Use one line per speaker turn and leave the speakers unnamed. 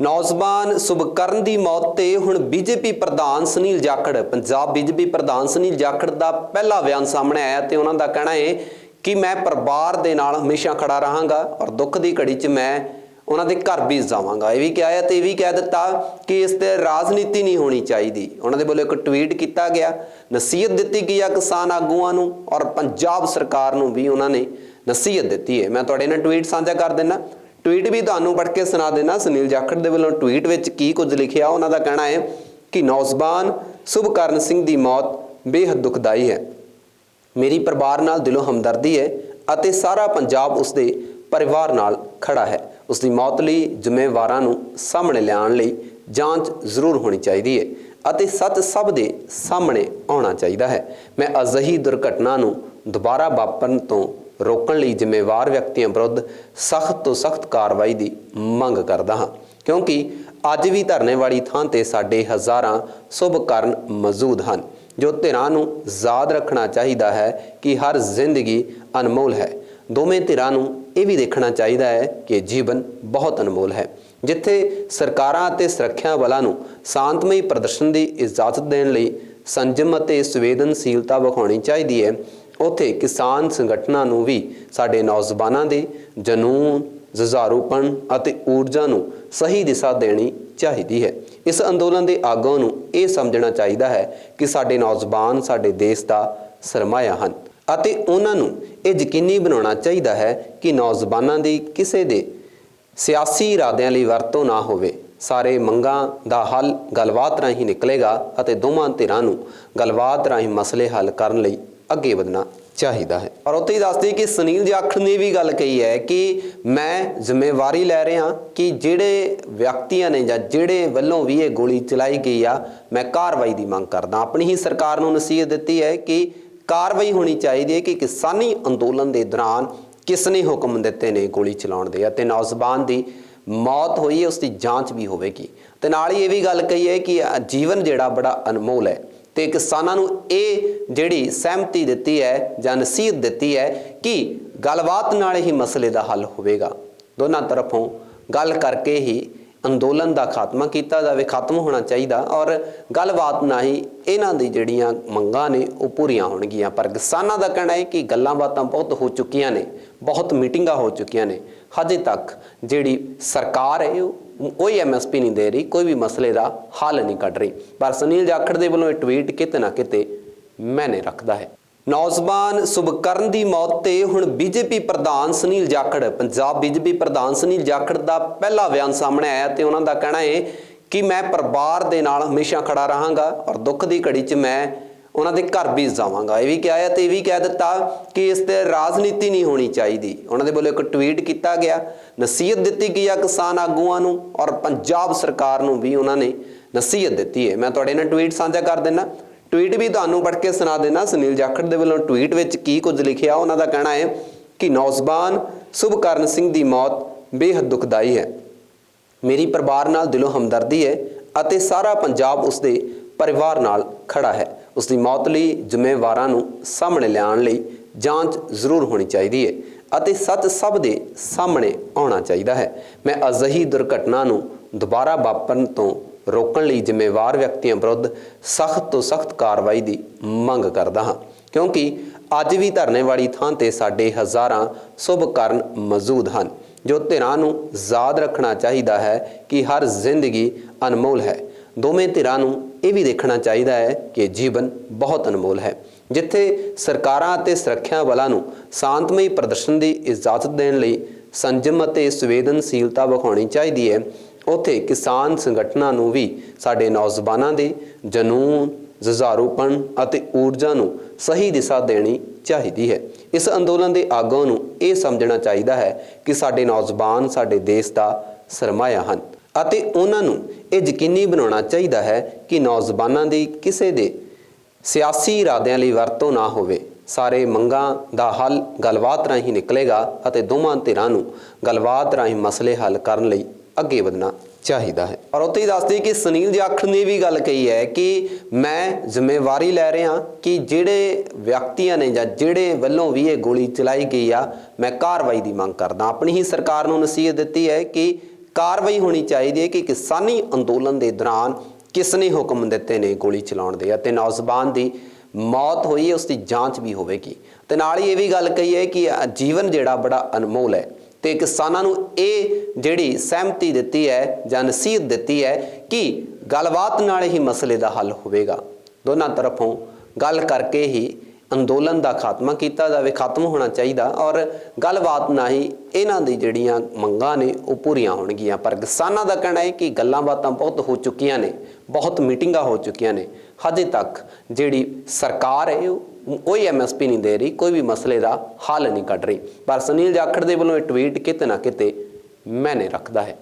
ਨੌਜਵਾਨ ਸੁਭਕਰਨ ਦੀ ਮੌਤ ਤੇ ਹੁਣ ਬੀਜੇਪੀ ਪ੍ਰਧਾਨ ਸੁਨੀਲ ਜਾਖੜ, ਪੰਜਾਬ ਬੀਜੇਪੀ ਪ੍ਰਧਾਨ ਸੁਨੀਲ ਜਾਖੜ ਦਾ ਪਹਿਲਾ ਬਿਆਨ ਸਾਹਮਣੇ ਆਇਆ ਤੇ ਉਹਨਾਂ ਦਾ ਕਹਿਣਾ ਹੈ ਕਿ ਮੈਂ ਪਰਿਵਾਰ ਦੇ ਨਾਲ ਹਮੇਸ਼ਾ ਖੜਾ ਰਹਾਂਗਾ ਔਰ ਦੁੱਖ ਦੀ ਘੜੀ 'ਚ ਮੈਂ ਉਹਨਾਂ ਦੇ ਘਰ ਵੀ ਜਾਵਾਂਗਾ। ਇਹ ਵੀ ਕਿਹਾ ਹੈ ਤੇ ਇਹ ਵੀ ਕਹਿ ਦਿੱਤਾ ਕਿ ਇਸ ਤੇ ਰਾਜਨੀਤੀ ਨਹੀਂ ਹੋਣੀ ਚਾਹੀਦੀ। ਉਹਨਾਂ ਦੇ ਵੱਲੋਂ ਇੱਕ ਟਵੀਟ ਕੀਤਾ ਗਿਆ, ਨਸੀਹਤ ਦਿੱਤੀ ਗਈ ਆ ਕਿਸਾਨ ਆਗੂਆਂ ਨੂੰ ਔਰ ਪੰਜਾਬ ਸਰਕਾਰ ਨੂੰ ਵੀ ਉਹਨਾਂ ਨੇ ਨਸੀਹਤ ਦਿੱਤੀ ਹੈ ਮੈਂ ਤੁਹਾਡੇ ਨਾਲ ਟਵੀਟ ਸਾਂਝਾ ਕਰ ਦਿੰਦਾ ਟਵੀਟ ਵੀ ਤੁਹਾਨੂੰ ਪੜ੍ਹ ਕੇ ਸੁਣਾ ਦੇਣਾ। ਸੁਨੀਲ ਜਾਖੜ ਦੇ ਵੱਲੋਂ ਟਵੀਟ ਵਿੱਚ ਕੀ ਕੁਝ ਲਿਖਿਆ, ਉਹਨਾਂ ਦਾ ਕਹਿਣਾ ਹੈ ਕਿ ਨੌਜਵਾਨ ਸੁਭਕਰਨ ਸਿੰਘ ਦੀ ਮੌਤ ਬੇਹੱਦ ਦੁਖਦਾਈ ਹੈ। ਮੇਰੀ ਪਰਿਵਾਰ ਨਾਲ ਦਿਲੋਂ ਹਮਦਰਦੀ ਹੈ ਅਤੇ ਸਾਰਾ ਪੰਜਾਬ ਉਸਦੇ ਪਰਿਵਾਰ ਨਾਲ ਖੜਾ ਹੈ। ਉਸ ਦੀ ਮੌਤ ਲਈ ਜ਼ਿੰਮੇਵਾਰਾਂ ਨੂੰ ਸਾਹਮਣੇ ਲਿਆਉਣ ਲਈ ਜਾਂਚ ਜ਼ਰੂਰ ਹੋਣੀ ਚਾਹੀਦੀ ਹੈ ਅਤੇ ਸੱਚ ਸਭ ਦੇ ਸਾਹਮਣੇ ਆਉਣਾ ਚਾਹੀਦਾ ਹੈ। ਮੈਂ ਅਜਿਹੀ ਦੁਰਘਟਨਾ ਨੂੰ ਦੁਬਾਰਾ ਵਾਪਰਨ ਤੋਂ ਰੋਕਣ ਲਈ ਜ਼ਿੰਮੇਵਾਰ ਵਿਅਕਤੀਆਂ ਵਿਰੁੱਧ ਸਖਤ ਤੋਂ ਸਖਤ ਕਾਰਵਾਈ ਦੀ ਮੰਗ ਕਰਦਾ ਹਾਂ। ਕਿਉਂਕਿ ਅੱਜ ਵੀ ਧਰਨੇ ਵਾਲੀ ਥਾਂ ਤੇ ਸਾਡੇ ਹਜ਼ਾਰਾਂ ਸ਼ੁਭ ਕਰਨ ਮੌਜੂਦ ਹਨ, ਜੋ ਧਿਰਾਂ ਨੂੰ ਯਾਦ ਰੱਖਣਾ ਚਾਹੀਦਾ ਹੈ ਕਿ ਹਰ ਜ਼ਿੰਦਗੀ ਅਨਮੋਲ ਹੈ। ਦੋਵੇਂ ਧਿਰਾਂ ਨੂੰ ਇਹ ਵੀ ਦੇਖਣਾ ਚਾਹੀਦਾ ਹੈ ਕਿ ਜੀਵਨ ਬਹੁਤ ਅਨਮੋਲ ਹੈ, ਜਿੱਥੇ ਸਰਕਾਰਾਂ ਅਤੇ ਸੁਰੱਖਿਆ ਬਲਾਂ ਨੂੰ ਸ਼ਾਂਤਮਈ ਪ੍ਰਦਰਸ਼ਨ ਦੀ ਇਜਾਜ਼ਤ ਦੇਣ ਲਈ ਸੰਜਮ ਅਤੇ ਸੰਵੇਦਨਸ਼ੀਲਤਾ ਵਿਖਾਉਣੀ ਚਾਹੀਦੀ ਹੈ ਉੱਥੇ ਕਿਸਾਨ ਸੰਗਠਨਾਂ ਨੂੰ ਵੀ ਸਾਡੇ ਨੌਜਵਾਨਾਂ ਦੇ ਜਨੂਨ ਜਜ਼ਾਰੂਪਣ ਅਤੇ ਊਰਜਾ ਨੂੰ ਸਹੀ ਦਿਸ਼ਾ ਦੇਣੀ ਚਾਹੀਦੀ ਹੈ। ਇਸ ਅੰਦੋਲਨ ਦੇ ਆਗੂਆਂ ਨੂੰ ਇਹ ਸਮਝਣਾ ਚਾਹੀਦਾ ਹੈ ਕਿ ਸਾਡੇ ਨੌਜਵਾਨ ਸਾਡੇ ਦੇਸ਼ ਦਾ ਸਰਮਾਇਆ ਹਨ ਅਤੇ ਉਹਨਾਂ ਨੂੰ ਇਹ ਯਕੀਨੀ ਬਣਾਉਣਾ ਚਾਹੀਦਾ ਹੈ ਕਿ ਨੌਜਵਾਨਾਂ ਦੀ ਕਿਸੇ ਦੇ ਸਿਆਸੀ ਇਰਾਦਿਆਂ ਲਈ ਵਰਤੋਂ ਨਾ ਹੋਵੇ। ਸਾਰੇ ਮੰਗਾਂ ਦਾ ਹੱਲ ਗੱਲਬਾਤ ਰਾਹੀਂ ਨਿਕਲੇਗਾ ਅਤੇ ਦੋਵਾਂ ਧਿਰਾਂ ਨੂੰ ਗੱਲਬਾਤ ਰਾਹੀਂ ਮਸਲੇ ਹੱਲ ਕਰਨ ਲਈ ਅੱਗੇ ਵਧਣਾ ਚਾਹੀਦਾ ਹੈ। ਔਰ ਉੱਥੇ ਹੀ ਦੱਸਦੀ ਕਿ ਸੁਨੀਲ ਜਾਖੜ ਨੇ ਵੀ ਗੱਲ ਕਹੀ ਹੈ ਕਿ ਮੈਂ ਜ਼ਿੰਮੇਵਾਰੀ ਲੈ ਰਿਹਾ ਕਿ ਜਿਹੜੇ ਵਿਅਕਤੀਆਂ ਨੇ ਜਾਂ ਜਿਹੜੇ ਵੱਲੋਂ ਵੀ ਇਹ ਗੋਲੀ ਚਲਾਈ ਗਈ ਆ, ਮੈਂ ਕਾਰਵਾਈ ਦੀ ਮੰਗ ਕਰਦਾ। ਆਪਣੀ ਹੀ ਸਰਕਾਰ ਨੂੰ ਨਸੀਹਤ ਦਿੱਤੀ ਹੈ ਕਿ ਕਾਰਵਾਈ ਹੋਣੀ ਚਾਹੀਦੀ ਹੈ ਕਿ ਕਿਸਾਨੀ ਅੰਦੋਲਨ ਦੇ ਦੌਰਾਨ ਕਿਸ ਨੇ ਹੁਕਮ ਦਿੱਤੇ ਨੇ ਗੋਲੀ ਚਲਾਉਣ ਦੇ, ਅਤੇ ਨੌਜਵਾਨ ਦੀ ਮੌਤ ਹੋਈ ਹੈ ਉਸ ਦੀ ਜਾਂਚ ਵੀ ਹੋਵੇਗੀ। ਤੇ ਨਾਲ ਹੀ ਇਹ ਵੀ ਗੱਲ ਕਹੀ ਹੈ ਕਿ ਜੀਵਨ ਜਿਹੜਾ ਬੜਾ ਅਨਮੋਲ ਹੈ। ਤੇ ਕਿਸਾਨਾਂ ਨੂੰ ਇਹ ਜਿਹੜੀ ਸਹਿਮਤੀ ਦਿੱਤੀ ਹੈ ਜਾਂ ਨਸੀਹਤ ਦਿੱਤੀ ਹੈ ਕਿ ਗੱਲਬਾਤ ਨਾਲ ਹੀ ਮਸਲੇ ਦਾ ਹੱਲ ਹੋਵੇਗਾ। ਦੋਨਾਂ ਤਰਫੋਂ ਗੱਲ ਕਰਕੇ ਹੀ ਅੰਦੋਲਨ ਦਾ ਖਾਤਮਾ ਕੀਤਾ ਜਾਵੇ, ਖਤਮ ਹੋਣਾ ਚਾਹੀਦਾ ਔਰ ਗੱਲਬਾਤ ਨਾਲ ਹੀ ਇਹਨਾਂ ਦੀ ਜਿਹੜੀਆਂ ਮੰਗਾਂ ਨੇ ਉਹ ਪੂਰੀਆਂ ਹੋਣਗੀਆਂ। ਪਰ ਕਿਸਾਨਾਂ ਦਾ ਕਹਿਣਾ ਹੈ ਕਿ ਗੱਲਾਂ ਬਾਤਾਂ ਬਹੁਤ ਹੋ ਚੁੱਕੀਆਂ ਨੇ, ਬਹੁਤ ਮੀਟਿੰਗਾਂ ਹੋ ਚੁੱਕੀਆਂ ਨੇ। ਹਜੇ ਤੱਕ ਜਿਹੜੀ ਸਰਕਾਰ ਹੈ ਉਹ ਕੋਈ ਐਮਐਸਪੀ ਨਹੀਂ ਦੇ ਰਹੀ, ਕੋਈ ਵੀ ਮਸਲੇ ਦਾ ਹੱਲ ਨਹੀਂ ਕੱਢ ਰਹੀ। ਪਰ ਸੁਨੀਲ ਜਾਖੜ ਦੇ ਵੱਲੋਂ ਇਹ ਟਵੀਟ ਕਿਤੇ ਨਾ ਕਿਤੇ ਮੈਨੇ ਰੱਖਦਾ ਹੈ। ਨੌਜਵਾਨ ਸੁਭਕਰਨ ਦੀ ਮੌਤ ਤੇ ਹੁਣ ਬੀਜੇਪੀ ਪ੍ਰਧਾਨ ਸੁਨੀਲ ਜਾਖੜ, ਪੰਜਾਬ ਬੀਜੇਪੀ ਪ੍ਰਧਾਨ ਸੁਨੀਲ ਜਾਖੜ ਦਾ ਪਹਿਲਾ ਬਿਆਨ ਸਾਹਮਣੇ ਆਇਆ ਤੇ ਉਹਨਾਂ ਦਾ ਕਹਿਣਾ ਹੈ ਕਿ ਮੈਂ ਪਰਿਵਾਰ ਦੇ ਨਾਲ ਹਮੇਸ਼ਾ ਖੜਾ ਰਹਾਂਗਾ ਔਰ ਦੁੱਖ ਦੀ ਘੜੀ 'ਚ ਮੈਂ ਉਹਨਾਂ ਦੇ ਘਰ ਵੀ ਜਾਵਾਂਗਾ। ਇਹ ਵੀ ਕਿਹਾ ਹੈ ਤੇ ਇਹ ਵੀ ਕਹਿ ਦਿੱਤਾ ਕਿ ਇਸ ਤੇ ਰਾਜਨੀਤੀ ਨਹੀਂ ਹੋਣੀ ਚਾਹੀਦੀ। ਉਹਨਾਂ ਦੇ ਵੱਲੋਂ ਇੱਕ ਟਵੀਟ ਕੀਤਾ ਗਿਆ। ਨਸੀਹਤ ਦਿੱਤੀ ਗਈ ਆ ਕਿਸਾਨ ਆਗੂਆਂ ਨੂੰ ਔਰ ਪੰਜਾਬ ਸਰਕਾਰ ਨੂੰ ਵੀ ਉਹਨਾਂ ਨੇ ਨਸੀਹਤ ਦਿੱਤੀ ਹੈ। ਮੈਂ ਤੁਹਾਡੇ ਨਾਲ ਟਵੀਟ ਸਾਂਝਾ ਕਰ ਦਿੰਦਾ ਟਵੀਟ ਵੀ ਤੁਹਾਨੂੰ ਪੜ੍ਹ ਕੇ ਸੁਣਾ ਦੇਣਾ ਸੁਨੀਲ ਜਾਖੜ ਦੇ ਵੱਲੋਂ ਟਵੀਟ ਵਿੱਚ ਕੀ ਕੁਝ ਲਿਖਿਆ ਉਹਨਾਂ ਦਾ ਕਹਿਣਾ ਹੈ ਕਿ ਨੌਜਵਾਨ ਸੁਭਕਰਨ ਸਿੰਘ ਦੀ ਮੌਤ ਬੇਹੱਦ ਦੁਖਦਾਈ ਹੈ। ਮੇਰੀ ਪਰਿਵਾਰ ਨਾਲ ਦਿਲੋਂ ਹਮਦਰਦੀ ਹੈ ਅਤੇ ਸਾਰਾ ਪੰਜਾਬ ਉਸਦੇ ਪਰਿਵਾਰ ਨਾਲ ਖੜਾ ਹੈ। ਉਸ ਦੀ ਮੌਤ ਲਈ ਜ਼ਿੰਮੇਵਾਰਾਂ ਨੂੰ ਸਾਹਮਣੇ ਲਿਆਉਣ ਲਈ ਜਾਂਚ ਜ਼ਰੂਰ ਹੋਣੀ ਚਾਹੀਦੀ ਹੈ ਅਤੇ ਸੱਚ ਸਭ ਦੇ ਸਾਹਮਣੇ ਆਉਣਾ ਚਾਹੀਦਾ ਹੈ। ਮੈਂ ਅਜਿਹੀ ਦੁਰਘਟਨਾ ਨੂੰ ਦੁਬਾਰਾ ਵਾਪਰਨ ਤੋਂ ਰੋਕਣ ਲਈ ਜ਼ਿੰਮੇਵਾਰ ਵਿਅਕਤੀਆਂ ਵਿਰੁੱਧ ਸਖਤ ਤੋਂ ਸਖਤ ਕਾਰਵਾਈ ਦੀ ਮੰਗ ਕਰਦਾ ਹਾਂ। ਕਿਉਂਕਿ ਅੱਜ ਵੀ ਧਰਨੇ ਵਾਲੀ ਥਾਂ ਤੇ ਸਾਡੇ ਹਜ਼ਾਰਾਂ ਸ਼ੁਭ ਕਰਨ ਮੌਜੂਦ ਹਨ, ਜੋ ਧਿਰਾਂ ਨੂੰ ਯਾਦ ਰੱਖਣਾ ਚਾਹੀਦਾ ਹੈ ਕਿ ਹਰ ਜ਼ਿੰਦਗੀ ਅਨਮੋਲ ਹੈ। ਦੋਵੇਂ ਧਿਰਾਂ ਨੂੰ ਇਹ ਵੀ ਦੇਖਣਾ ਚਾਹੀਦਾ ਹੈ ਕਿ ਜੀਵਨ ਬਹੁਤ ਅਨਮੋਲ ਹੈ, ਜਿੱਥੇ ਸਰਕਾਰਾਂ ਅਤੇ ਸੁਰੱਖਿਆ ਬਲਾਂ ਨੂੰ ਸ਼ਾਂਤਮਈ ਪ੍ਰਦਰਸ਼ਨ ਦੀ ਇਜਾਜ਼ਤ ਦੇਣ ਲਈ ਸੰਜਮ ਅਤੇ ਸੰਵੇਦਨਸ਼ੀਲਤਾ ਵਿਖਾਉਣੀ ਚਾਹੀਦੀ ਹੈ। ਉੱਥੇ ਕਿਸਾਨ ਸੰਗਠਨਾਂ ਨੂੰ ਵੀ ਸਾਡੇ ਨੌਜਵਾਨਾਂ ਦੇ ਜਨੂਨ ਜਜ਼ਾਰੂਪਣ ਅਤੇ ਊਰਜਾ ਨੂੰ ਸਹੀ ਦਿਸ਼ਾ ਦੇਣੀ ਚਾਹੀਦੀ ਹੈ। ਇਸ ਅੰਦੋਲਨ ਦੇ ਆਗੂਆਂ ਨੂੰ ਇਹ ਸਮਝਣਾ ਚਾਹੀਦਾ ਹੈ ਕਿ ਸਾਡੇ ਨੌਜਵਾਨ ਸਾਡੇ ਦੇਸ਼ ਦਾ ਸਰਮਾਇਆ ਹਨ। ਅਤੇ ਉਹਨਾਂ ਨੂੰ ਇਹ ਯਕੀਨੀ ਬਣਾਉਣਾ ਚਾਹੀਦਾ ਹੈ ਕਿ ਨੌਜਵਾਨਾਂ ਦੀ ਕਿਸੇ ਦੇ ਸਿਆਸੀ ਇਰਾਦਿਆਂ ਲਈ ਵਰਤੋਂ ਨਾ ਹੋਵੇ। ਸਾਰੇ ਮੰਗਾਂ ਦਾ ਹੱਲ ਗੱਲਬਾਤ ਰਾਹੀਂ ਨਿਕਲੇਗਾ ਅਤੇ ਦੋਵਾਂ ਧਿਰਾਂ ਨੂੰ ਗੱਲਬਾਤ ਰਾਹੀਂ ਮਸਲੇ ਹੱਲ ਕਰਨ ਲਈ ਅੱਗੇ ਵਧਣਾ ਚਾਹੀਦਾ ਹੈ। ਔਰ ਉੱਥੇ ਹੀ ਦੱਸਦੀ ਕਿ ਸੁਨੀਲ ਜਾਖੜ ਨੇ ਵੀ ਗੱਲ ਕਹੀ ਹੈ ਕਿ ਮੈਂ ਜ਼ਿੰਮੇਵਾਰੀ ਲੈ ਰਿਹਾ ਕਿ ਜਿਹੜੇ ਵਿਅਕਤੀਆਂ ਨੇ ਜਾਂ ਜਿਹੜੇ ਵੱਲੋਂ ਵੀ ਇਹ ਗੋਲੀ ਚਲਾਈ ਗਈ ਆ, ਮੈਂ ਕਾਰਵਾਈ ਦੀ ਮੰਗ ਕਰਦਾ। ਆਪਣੀ ਹੀ ਸਰਕਾਰ ਨੂੰ ਨਸੀਹਤ ਦਿੱਤੀ ਹੈ ਕਿ ਕਾਰਵਾਈ ਹੋਣੀ ਚਾਹੀਦੀ ਹੈ ਕਿ ਕਿਸਾਨੀ ਅੰਦੋਲਨ ਦੇ ਦੌਰਾਨ ਕਿਸ ਨੇ ਹੁਕਮ ਦਿੱਤੇ ਨੇ ਗੋਲੀ ਚਲਾਉਣ ਦੇ ਅਤੇ ਨੌਜਵਾਨ ਦੀ ਮੌਤ ਹੋਈ ਹੈ ਉਸ ਦੀ ਜਾਂਚ ਵੀ ਹੋਵੇਗੀ। ਤੇ ਨਾਲ ਹੀ ਇਹ ਵੀ ਗੱਲ ਕਹੀ ਹੈ ਕਿ ਜੀਵਨ ਜਿਹੜਾ ਬੜਾ ਅਨਮੋਲ ਹੈ ਤੇ ਕਿਸਾਨਾਂ ਨੂੰ ਇਹ ਜਿਹੜੀ ਸਹਿਮਤੀ ਦਿੱਤੀ ਹੈ ਜਾਂ ਨਸੀਹਤ ਦਿੱਤੀ ਹੈ ਕਿ ਗੱਲਬਾਤ ਨਾਲ ਹੀ ਮਸਲੇ ਦਾ ਹੱਲ ਹੋਵੇਗਾ। ਦੋਨਾਂ ਤਰਫੋਂ ਗੱਲ ਕਰਕੇ ਹੀ ਅੰਦੋਲਨ ਦਾ ਖਾਤਮਾ ਕੀਤਾ ਜਾਵੇ, ਖਤਮ ਹੋਣਾ ਚਾਹੀਦਾ ਔਰ ਗੱਲਬਾਤ ਨਾਲ ਹੀ ਇਹਨਾਂ ਦੀ ਜਿਹੜੀਆਂ ਮੰਗਾਂ ਨੇ ਉਹ ਪੂਰੀਆਂ ਹੋਣਗੀਆਂ। ਪਰ ਕਿਸਾਨਾਂ ਦਾ ਕਹਿਣਾ ਹੈ ਕਿ ਗੱਲਾਂ ਬਾਤਾਂ ਬਹੁਤ ਹੋ ਚੁੱਕੀਆਂ ਨੇ, ਬਹੁਤ ਮੀਟਿੰਗਾਂ ਹੋ ਚੁੱਕੀਆਂ ਨੇ। ਹਜੇ ਤੱਕ ਜਿਹੜੀ ਸਰਕਾਰ ਹੈ ਉਹ ਕੋਈ ਐਮਐਸਪੀ ਨਹੀਂ ਦੇ ਰਹੀ, ਕੋਈ ਵੀ ਮਸਲੇ ਦਾ ਹੱਲ ਨਹੀਂ ਕੱਢ ਰਹੀ। ਪਰ ਸੁਨੀਲ ਜਾਖੜ ਦੇ ਵੱਲੋਂ ਇਹ ਟਵੀਟ ਕਿਤੇ ਨਾ ਕਿਤੇ ਮੈਨੇ ਰੱਖਦਾ ਹੈ।